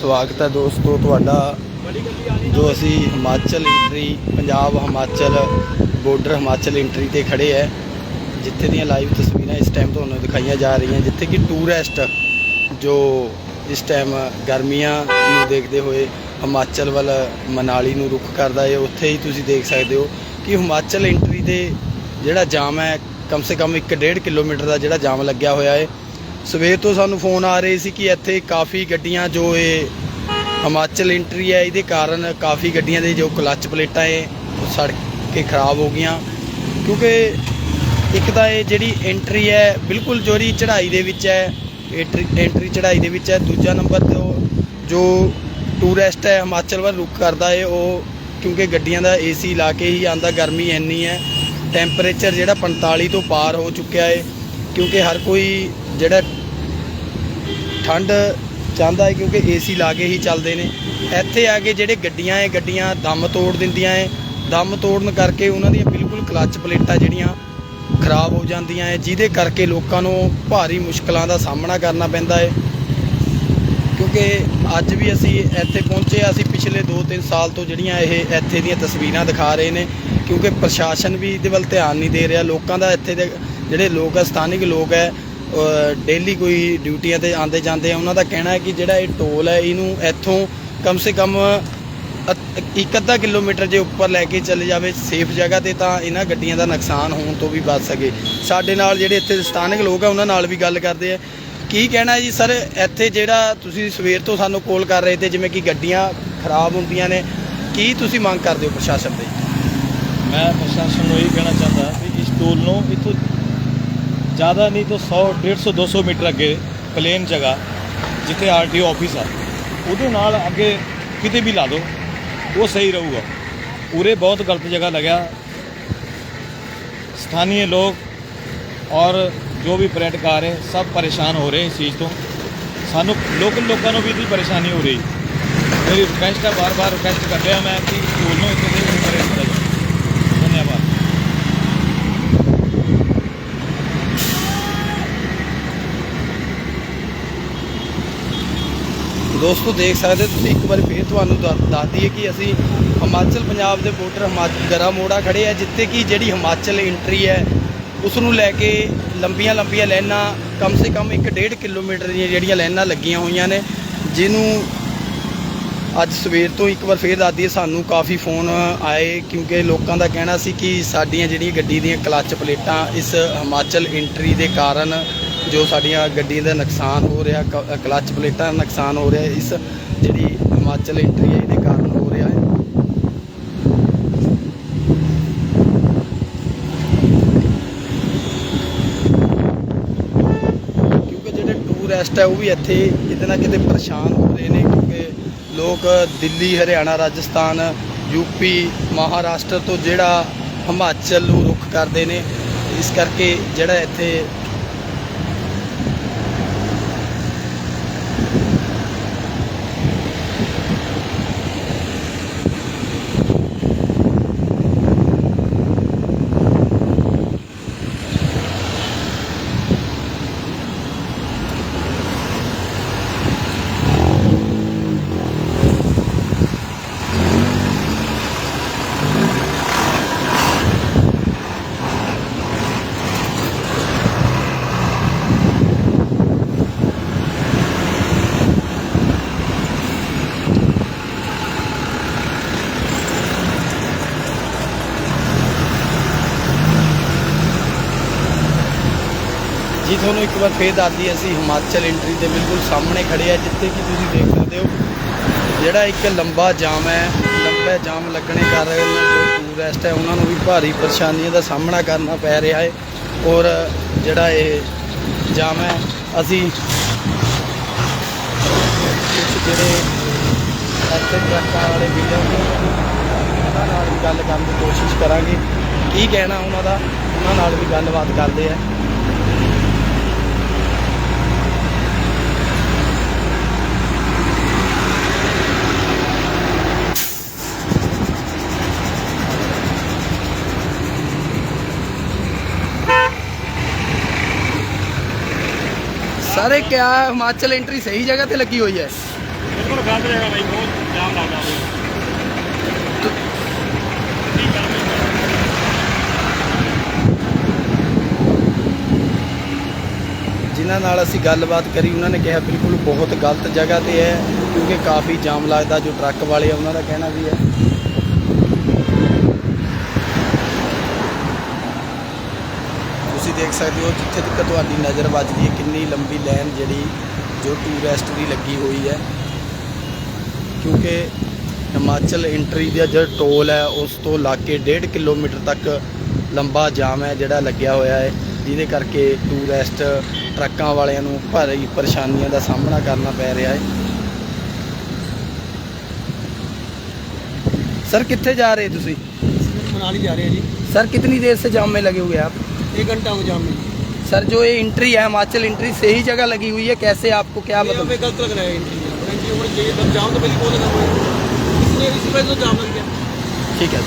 ਸਵਾਗਤ ਹੈ ਦੋਸਤੋ ਤੁਹਾਡਾ, ਜੋ ਅਸੀਂ Himachal entry Punjab Himachal border Himachal entry ਤੇ ਖੜੇ ਹੈ। ਜਿੱਥੇ ਦੀਆਂ ਲਾਈਵ ਤਸਵੀਰਾਂ ਇਸ ਟਾਈਮ ਤੁਹਾਨੂੰ ਦਿਖਾਈਆਂ ਜਾ ਰਹੀਆਂ, ਜਿੱਥੇ ਕਿ ਟੂਰਿਸਟ ਜੋ ਇਸ ਟਾਈਮ ਗਰਮੀਆਂ ਨੂੰ ਦੇਖਦੇ ਹੋਏ ਹਿਮਾਚਲ ਵੱਲ ਮਨਾਲੀ ਨੂੰ ਰੁਖ ਕਰਦਾ ਹੈ, ਉੱਥੇ ਹੀ ਤੁਸੀਂ ਦੇਖ ਸਕਦੇ ਹੋ ਕਿ ਹਿਮਾਚਲ ਇੰਟਰੀ ਤੇ ਜਿਹੜਾ ਜਾਮ ਹੈ, ਕਮ ਸੇ ਕਮ 1.5 ਕਿਲੋਮੀਟਰ ਦਾ ਜਿਹੜਾ ਜਾਮ ਲੱਗਿਆ ਹੋਇਆ ਹੈ। ਸਵੇਰ ਤੋਂ ਸਾਨੂੰ ਫੋਨ ਆ ਰਹੇ ਸੀ ਕਿ ਇੱਥੇ ਕਾਫੀ ਗੱਡੀਆਂ ਜੋ ਇਹ ਹਿਮਾਚਲ ਐਂਟਰੀ ਹੈ, ਇਹਦੇ ਕਾਰਨ ਕਾਫੀ ਗੱਡੀਆਂ ਦੇ ਜੋ ਕਲੱਚ ਪਲੇਟਾਂ ਏ ਉਹ ਸੜ ਕੇ ਖਰਾਬ ਹੋ ਗਈਆਂ। ਕਿਉਂਕਿ ਇੱਕ ਤਾਂ ਇਹ ਜਿਹੜੀ ਐਂਟਰੀ ਹੈ, ਬਿਲਕੁਲ ਜੋਰੀ ਚੜ੍ਹਾਈ ਦੇ ਵਿੱਚ ਹੈ ਐਂਟਰੀ ਚੜ੍ਹਾਈ ਦੇ ਵਿੱਚ ਹੈ। ਦੂਜਾ ਨੰਬਰ ਤੇ ਜੋ ਟੂਰਿਸਟ ਹੈ, ਹਿਮਾਚਲ ਵੱਲ ਰੁਕ ਕਰਦਾ ਏ ਉਹ ਕਿਉਂਕਿ ਗੱਡੀਆਂ ਦਾ ਏਸੀ ਲਾ ਕੇ ਹੀ ਆਂਦਾ, ਗਰਮੀ ਇੰਨੀ ਹੈ। ਟੈਂਪਰੇਚਰ ਜਿਹੜਾ 45 ਤੋਂ ਪਾਰ ਹੋ ਚੁੱਕਿਆ ਏ ਕਿਉਂਕਿ ਹਰ ਕੋਈ ਜਿਹੜਾ ਠੰਡ ਚਾਹੁੰਦਾ ਹੈ ਕਿਉਂਕਿ ਏਸੀ ਲਾ ਕੇ ਹੀ ਚੱਲਦੇ ਨੇ। ਇੱਥੇ ਆ ਕੇ ਜਿਹੜੇ ਗੱਡੀਆਂ ਹੈ ਗੱਡੀਆਂ ਦਮ ਤੋੜ ਦਿੰਦੀਆਂ ਹੈ। ਦਮ ਤੋੜਨ ਕਰਕੇ ਉਹਨਾਂ ਦੀਆਂ ਬਿਲਕੁਲ ਕਲੱਚ ਪਲੇਟਾਂ ਜਿਹੜੀਆਂ ਖਰਾਬ ਹੋ ਜਾਂਦੀਆਂ ਹੈ ਜਿਹਦੇ ਕਰਕੇ ਲੋਕਾਂ ਨੂੰ ਭਾਰੀ ਮੁਸ਼ਕਲਾਂ ਦਾ ਸਾਹਮਣਾ ਕਰਨਾ ਪੈਂਦਾ ਹੈ। ਕਿਉਂਕਿ ਅੱਜ ਵੀ ਅਸੀਂ ਇੱਥੇ ਪਹੁੰਚੇ ਹਾਂ, ਅਸੀਂ ਪਿਛਲੇ 2-3 ਸਾਲ ਤੋਂ ਜਿਹੜੀਆਂ ਇਹ ਇੱਥੇ ਦੀਆਂ ਤਸਵੀਰਾਂ ਦਿਖਾ ਰਹੇ ਨੇ ਕਿਉਂਕਿ ਪ੍ਰਸ਼ਾਸਨ ਵੀ ਇਹਦੇ ਵੱਲ ਧਿਆਨ ਨਹੀਂ ਦੇ ਰਿਹਾ ਲੋਕਾਂ ਦਾ ਇੱਥੇ ਦੇ ਜਿਹੜੇ ਲੋਕ ਹੈ ਸਥਾਨਿਕ ਲੋਕ ਹੈ ਡੇਲੀ ਕੋਈ ਡਿਊਟੀਆਂ ਤੇ ਆਉਂਦੇ ਜਾਂਦੇ ਆ, ਉਹਨਾਂ ਦਾ ਕਹਿਣਾ ਹੈ ਕਿ ਜਿਹੜਾ ਇਹ ਟੋਲ ਹੈ, ਇਹਨੂੰ ਇੱਥੋਂ ਕਮ ਸੇ ਕਮ ਅ- ਇੱਕ ਅੱਧਾ ਕਿਲੋਮੀਟਰ ਜੇ ਉੱਪਰ ਲੈ ਕੇ ਚਲੇ ਜਾਵੇ ਸੇਫ ਜਗ੍ਹਾ ਤੇ, ਤਾਂ ਇਹਨਾਂ ਗੱਡੀਆਂ ਦਾ ਨੁਕਸਾਨ ਹੋਣ ਤੋਂ ਵੀ ਬਚ ਸਕੇ। ਸਾਡੇ ਨਾਲ ਜਿਹੜੇ ਇੱਥੇ ਸਥਾਨਕ ਲੋਕ ਆ, ਉਹਨਾਂ ਨਾਲ ਵੀ ਗੱਲ ਕਰਦੇ ਆ। ਕੀ ਕਹਿਣਾ ਜੀ, ਸਰ, ਇੱਥੇ ਜਿਹੜਾ ਤੁਸੀਂ ਸਵੇਰ ਤੋਂ ਸਾਨੂੰ ਕਾਲ ਕਰ ਰਹੇ ਤੇ ਜਿਵੇਂ ਕਿ ਗੱਡੀਆਂ ਖਰਾਬ ਹੁੰਦੀਆਂ ਨੇ, ਕੀ ਤੁਸੀਂ ਮੰਗ ਕਰਦੇ ਹੋ ਪ੍ਰਸ਼ਾਸਨ ਦੇ ਮੈਂ ਪ੍ਰਸ਼ਾਸਨ ਨੂੰ ਇਹ ਕਹਿਣਾ ਚਾਹੁੰਦਾ ਕਿ ਇਸ ਟੋਲ ਨੂੰ ਇਥੋਂ ज़्यादा नहीं तो 100 150 200 ਮੀਟਰ ਅੱਗੇ ਪਲੇਨ ਜਗ੍ਹਾ ਜਿੱਥੇ ਆਰਟੀਓ ਆਫਿਸ ਆ। ਉਹਦੇ ਨਾਲ ਅੱਗੇ ਕਿਤੇ ਵੀ ਲਾ ਦਿਓ, ਉਹ ਸਹੀ ਰਹੂਗਾ। ਉਰੇ ਬਹੁਤ ਗਲਤ ਜਗ੍ਹਾ ਲੱਗਿਆ। ਸਥਾਨੀ ਲੋਕ ਔਰ ਜੋ ਵੀ ਪਰੈਟਕ ਹੈ ਸਭ ਪਰੇਸ਼ਾਨ ਹੋ ਰਹੇ ਇਸ ਚੀਜ਼ ਤੋਂ। ਸਾਨੂੰ ਲੋਕਲ ਲੋਕਾਂ ਨੂੰ ਵੀ ਇਹਦੀ ਪਰੇਸ਼ਾਨੀ ਹੋ ਰਹੀ। ਮੇਰੀ ਰਿਕਵੈਸਟ ਹੈ ਬਾਰ-ਬਾਰ ਰਿਕਵੈਸਟ ਕਰ ਰਿਹਾ ਮੈਂ ਕਿ ਸਕੂਲ ਨੂੰ ਦੋਸਤੋ ਦੇਖ ਸਕਦੇ ਹੋ, ਤੁਸੀਂ ਇੱਕ ਵਾਰ ਫੇਰ ਤੁਹਾਨੂੰ ਦੱਸ ਦੱਸ ਦਈਏ ਕਿ ਅਸੀਂ ਹਿਮਾਚਲ ਪੰਜਾਬ ਦੇ ਬਾਰਡਰ ਹਿਮਾਚਲ ਗਰਾ ਮੋੜਾ ਖੜੇ ਆ, ਜਿੱਥੇ ਕਿ ਜਿਹੜੀ ਹਿਮਾਚਲ ਐਂਟਰੀ ਹੈ, ਉਸ ਨੂੰ ਲੈ ਕੇ ਲੰਬੀਆਂ ਲੰਬੀਆਂ ਲਾਈਨਾਂ, ਕਮ ਸੇ ਕਮ 1.5 ਕਿਲੋਮੀਟਰ ਦੀਆਂ ਜਿਹੜੀਆਂ ਲਾਈਨਾਂ ਲੱਗੀਆਂ ਹੋਈਆਂ ਨੇ, ਜਿਹਨੂੰ ਅੱਜ ਸਵੇਰ ਤੋਂ ਇੱਕ ਵਾਰ ਫੇਰ ਦੱਸ ਦਈਏ, ਸਾਨੂੰ ਕਾਫੀ ਫੋਨ ਆਏ ਕਿਉਂਕਿ ਲੋਕਾਂ ਦਾ ਕਹਿਣਾ ਸੀ ਕਿ ਸਾਡੀਆਂ ਜਿਹੜੀਆਂ ਗੱਡੀ ਦੀਆਂ ਕਲੱਚ ਪਲੇਟਾਂ ਇਸ ਹਿਮਾਚਲ ਐਂਟਰੀ ਦੇ ਕਾਰਨ ਜੋ ਸਾਡੀਆਂ ਗੱਡੀਆਂ ਦਾ ਨੁਕਸਾਨ ਹੋ ਰਿਹਾ, ਕ- ਕਲੱਚ ਪਲੇਟਾਂ ਦਾ ਨੁਕਸਾਨ ਹੋ ਰਿਹਾ, ਇਸ ਜਿਹੜੀ ਹਿਮਾਚਲ ਐਂਟਰੀ ਹੈ, ਇਹਦੇ ਕਾਰਨ ਹੋ ਰਿਹਾ ਹੈ। ਕਿਉਂਕਿ ਜਿਹੜੇ ਟੂਰਿਸਟ ਹੈ, ਉਹ ਵੀ ਇੱਥੇ ਕਿਤੇ ਨਾ ਕਿਤੇ ਪਰੇਸ਼ਾਨ ਹੋ ਰਹੇ ਨੇ, ਕਿਉਂਕਿ ਲੋਕ ਦਿੱਲੀ, ਹਰਿਆਣਾ, ਰਾਜਸਥਾਨ ਯੂਪੀ ਮਹਾਰਾਸ਼ਟਰ ਤੋਂ ਜਿਹੜਾ ਹਿਮਾਚਲ ਨੂੰ ਰੁਖ ਕਰਦੇ ਨੇ, ਇਸ ਕਰਕੇ ਜਿਹੜਾ ਇੱਥੇ ਜੀ ਤੁਹਾਨੂੰ ਇੱਕ ਵਾਰ ਫੇਰ ਦੱਸਦੀ ਅਸੀਂ ਹਿਮਾਚਲ ਐਂਟਰੀ ਦੇ ਬਿਲਕੁਲ ਸਾਹਮਣੇ ਖੜੇ ਆ ਜਿੱਥੇ ਕਿ ਤੁਸੀਂ ਦੇਖ ਸਕਦੇ ਹੋ, ਜਿਹੜਾ ਇੱਕ ਲੰਬਾ ਜਾਮ ਹੈ, ਲੰਬਾ ਜਾਮ ਲੱਗਣੇ ਕਾਰਨ ਜੋ ਟੂਰਿਸਟ ਹੈ, ਉਹਨਾਂ ਨੂੰ ਵੀ ਭਾਰੀ ਪਰੇਸ਼ਾਨੀਆਂ ਦਾ ਸਾਹਮਣਾ ਕਰਨਾ ਪੈ ਰਿਹਾ ਹੈ, ਔਰ ਜਿਹੜਾ ਇਹ ਜਾਮ ਹੈ, ਅਸੀਂ ਕੁਝ ਜਿਹੜੇ ਇੱਥੇ ਟਰੱਕਾਂ ਵਾਲੇ ਵੀਰਾਂ ਉਹਨਾਂ ਨਾਲ ਵੀ ਗੱਲ ਕਰਨ ਦੀ ਕੋਸ਼ਿਸ਼ ਕਰਾਂਗੇ, ਕੀ ਕਹਿਣਾ ਉਹਨਾਂ ਦਾ, ਉਹਨਾਂ ਨਾਲ ਵੀ ਗੱਲਬਾਤ ਕਰਦੇ ਆ ਸਾਰੇ ਕਿਆ ਹਿਮਾਚਲ ਐਂਟਰੀ ਸਹੀ ਜਗ੍ਹਾ ਤੇ ਲੱਗੀ ਹੋਈ ਹੈ। ਬਿਲਕੁਲ ਗਲਤ ਜਗ੍ਹਾ ਬਾਈ ਬਹੁਤ ਜਾਮ ਲੱਗਦਾ ਜਿਨ੍ਹਾਂ ਨਾਲ ਅਸੀਂ ਗੱਲਬਾਤ ਕਰੀ ਉਹਨਾਂ ਨੇ ਕਿਹਾ ਬਿਲਕੁਲ ਬਹੁਤ ਗਲਤ ਜਗ੍ਹਾ ਤੇ ਹੈ ਕਿਉਂਕਿ ਕਾਫੀ ਜਾਮ ਲੱਗਦਾ ਜੋ ਟਰੱਕ ਵਾਲੇ ਆ ਉਹਨਾਂ ਦਾ ਕਹਿਣਾ ਵੀ ਹੈ ਤੁਸੀਂ ਦੇਖ ਸਕਦੇ ਹੋ ਜਿੱਥੇ ਤੱਕ ਤੁਹਾਡੀ ਨਜ਼ਰ ਵੱਜਦੀ ਹੈ ਕਿੰਨੀ ਲੰਬੀ ਲਾਈਨ ਜਿਹੜੀ ਜੋ ਟੂਰਿਸਟ ਦੀ ਲੱਗੀ ਹੋਈ ਹੈ ਕਿਉਂਕਿ ਹਿਮਾਚਲ ਐਂਟਰੀ ਦਾ ਜਿਹੜਾ ਟੋਲ ਹੈ ਉਸ ਤੋਂ ਲਾ ਕੇ 1.5 ਕਿਲੋਮੀਟਰ ਤੱਕ ਲੰਬਾ ਜਾਮ ਹੈ ਜਿਹੜਾ ਲੱਗਿਆ ਹੋਇਆ ਹੈ ਜਿਹਦੇ ਕਰਕੇ ਟੂਰਿਸਟ ਟਰੱਕਾਂ ਵਾਲਿਆਂ ਨੂੰ ਭਾਰੀ ਪਰੇਸ਼ਾਨੀਆਂ ਦਾ ਸਾਹਮਣਾ ਕਰਨਾ ਪੈ ਰਿਹਾ ਹੈ सर कितने जा रहे हैं तुसी मनाली जा रहे हैं जी सर कितनी देर से जाम में लगे हुए हैं आप एक घंटा हो जाम। में सर जो ये इंट्री है हिमाचल एंट्री ही जगह लगी हुई है कैसे आपको क्या मतलब? गलत लग रहा है एंट्री चाहिए जाम तो पहले बहुत लगा हुआ है इसलिए इसी वजह से जाम लग गया। ठीक है।